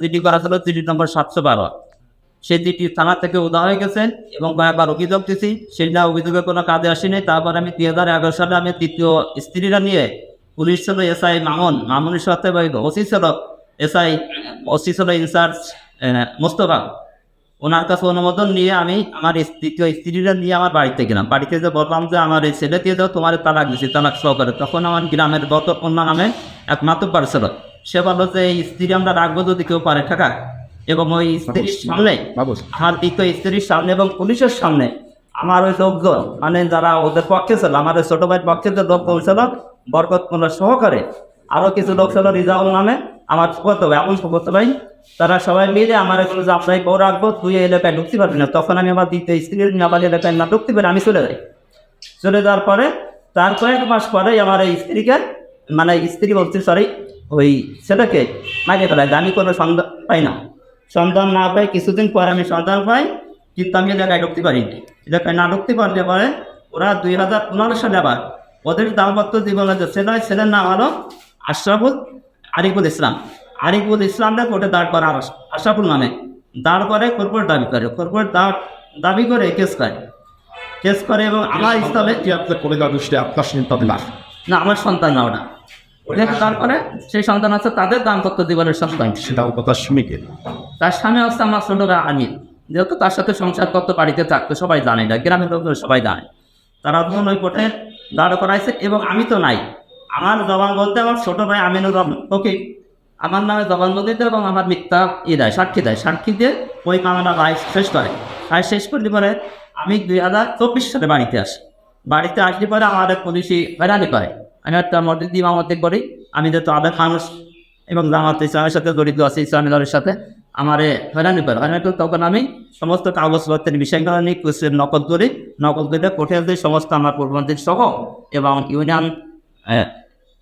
চিঠি করা ছিল, চিঠি নম্বর সাতশো বারো। সেই চিঠি থানা থেকে উদা হয়ে গেছে এবং কয়েকবার অভিযোগ দিছি সেটা অভিযোগের কোনো কাজে আসেনি। তারপর আমি দুই হাজার এগারো সালে আমি তৃতীয় স্ত্রীরা নিয়ে পুলিশ ছিল এসআই মামুন, মামুনের সাথে ওসি ছিল এসআই, ওসি ছিল ইনচার্জ মোস্তফা। ওনার কাছে অনুমোদন নিয়ে আমি আমার তৃতীয় স্ত্রীরা নিয়ে আমার বাড়িতে গেলাম। বাড়িতে যে বললাম যে, আমার এই ছেলে দিয়ে দাও, তোমার তালাক দিছি, তালাক সহকারে। তখন আমার গ্রামের গত কন্যা নামে এক মাতুব্বার ছিল। সে বলল যে স্ত্রী আমরা রাখব যদি কেউ পারে। থাকা এবং ওই স্ত্রীর সামনে আমার দ্বিতীয় স্ত্রীর সামনে এবং পুলিশের সামনে আমার ওই লোকজন মানে যারা ওদের পক্ষে ছিল আমার ওই ছোট ভাইয়ের পক্ষে যে লোক ছিল বরকত সহকারে আরও কিছু লোক ছিল রিজাউল নামে আমার সুগত ভাই এমন সুগত ভাই তারা সবাই মিলে আমার এগুলো যে আপনাকে বউ রাখব তুই এই এলাকায় ঢুকতে পারবি না। তখন আমি আমার দ্বিতীয় স্ত্রীর আমার এলাকায় না ঢুকতে পারি আমি চলে যাই। চলে যাওয়ার পরে তার কয়েক মাস পরে আমার এই স্ত্রীকে মানে স্ত্রী বলছি সরি ওই ছেলেকে মাইকে ফেলায় আমি কোনো সন্ধান পাই না সন্ধান না পাই কিছুদিন পর আমি সন্ধান পাই কিন্তু আমি এলাকায় ঢুকতে পারিনি এলাকায় না ঢুকতে পারলে পরে ওরা দুই হাজার পনেরো সালে আবার ওদের দাম্পত্য জীবনে যে ছেলে হয়, ছেলের নাম হলো আশরাফুল আরিফুল ইসলাম আরিফুল ইসলামরা কোর্টে দাঁড় করে আশ- আশরাফুল নামে দাঁড় করে কর্পোরেট দাবি করে কর্পোরেট দাঁড় দাবি করে কেস করে কেস করে এবং আমার কি আপনার আপনার না আমার সন্তান না ওটা ওটা তারপরে সেই সন্তান আছে তাদের দাম্পত্য জীবনের সন্তান শুনে গেল তার স্বামী হচ্ছে আমার ছোটরা আনিল যেহেতু তার সাথে সংসার করতে বাড়িতে থাকতো সবাই জানে না গ্রামের লোকজন সবাই জানে। তারা তখন ওই কোর্টে দাঁড় করাইছে এবং আমি তো নাই। আমার জবান বলতে আমার ছোট ভাই আমিনুর রহমান ওকে আমার নামে জবানবন্দি দেয় এবং আমার মিথ্যা ই দেয় সাক্ষী দেয়। সাক্ষী দিয়ে ওই মামলা রায় শেষ করে। রায় শেষ করলে পরে আমি দুই হাজার চব্বিশ সালে বাড়িতে আসি। বাড়িতে আসলে পরে আমাদের পুলিশই হয়রানি করে। আমি একটা মসজিদ ইমামতি করি আমি যেহেতু আদের মানুষ এবং জামাত ইসলামের সাথে জড়িত আছে, ইসলামী দলের সাথে, আমার হয়রানি করে। হয়রানি করে তখন আমি সমস্ত কাগজপত্রের বিষয়গুলো নিয়ে কোশ্চেন নকল করি। নকল করে কোর্টে দিয়ে সমস্ত আমার পূর্ববর্তী সহ এবং ইউনিয়ন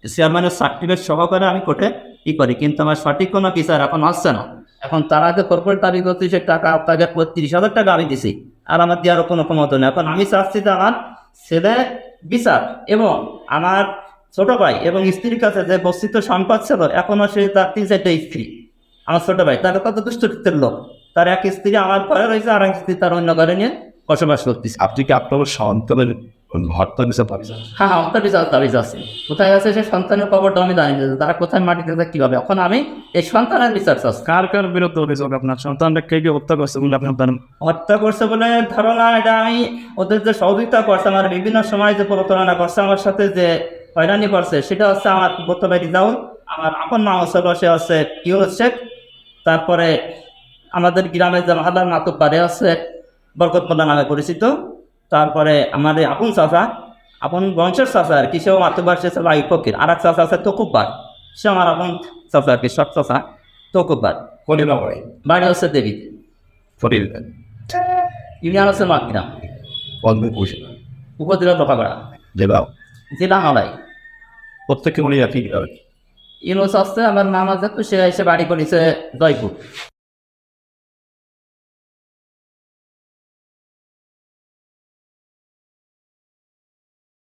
চেয়ারম্যানের সার্টিফিকেট সহকারে আমি কোর্টে ই করি। কিন্তু আমার সঠিক কোনো বিচার এখন আসছে না। এখন তারা যে কর্পোরেট দাবি করতেছে টাকা তাদের তিরিশ হাজার টাকা আমি দিছি। আর আমার দেওয়ার কোনো ক্ষমতা নেই। এখন আমি চাচ্ছি যে আমার ছেলে বিচার এবং আমার ছোট ভাই এবং স্ত্রীর কাছে যে বস্তিত সম্পদ ছিল এখনও সে তার তিন চারটে স্ত্রী। আমার ছোট ভাই তার কত দুষ্টকৃতের লোক। তার এক স্ত্রী আমার ঘরে রয়েছে আর এক স্ত্রী তার অন্য ঘরে নিয়ে বসবাস করতেছে। আপনি কি আপনার সন্তানের হত্যা দিতে পারছেন হ্যাঁ হ্যাঁ অন্তর বিচার দাবি আছে। কোথায় আছে সে সন্তানের খবরটা আমি জানি তারা কোথায় মাটিতে থাকে কীভাবে? এখন আমি এই সন্তানের বিচার চাচ্ছি। কার কার বিরুদ্ধে অভিযোগ আপনার? সন্তানটা কে কে হত্যা করছে বলে আপনি জানেন হত্যা করছে বলে ধারণা এটা আমি ওদের যে সহযোগিতা করছে আমার বিভিন্ন সময় যে প্রতারণা করছে আমার সাথে যে হয়রানি করছে। সেটা হচ্ছে আমার বর্তমানে রিজাউল আমার আপন মা হচ্ছে সে হচ্ছে ইউনুস শেখ। তারপরে আমাদের গ্রামের যে মাহাদার নাটক বাড়ি আছে বরকতপল্লা নামে পরিচিত। তারপরে আমাদের আপন চাচা আপন বংশের চাচা আর কি সেও মাতৃবার সে ছিল ফকির। আর এক চাচা আছে তকুব্বার সে আমার আপন চাচা আর কি সব চাচা তকুব্বার বাড়ি হচ্ছে দেবী। ইউনিয়ন হচ্ছে বসে উপজেলা দেবাও জেলা নড়াই প্রত্যেকে উনি একই ইউনুস আসছে আমার মামা তো সে এসে বাড়ি করেছে জয়পুর।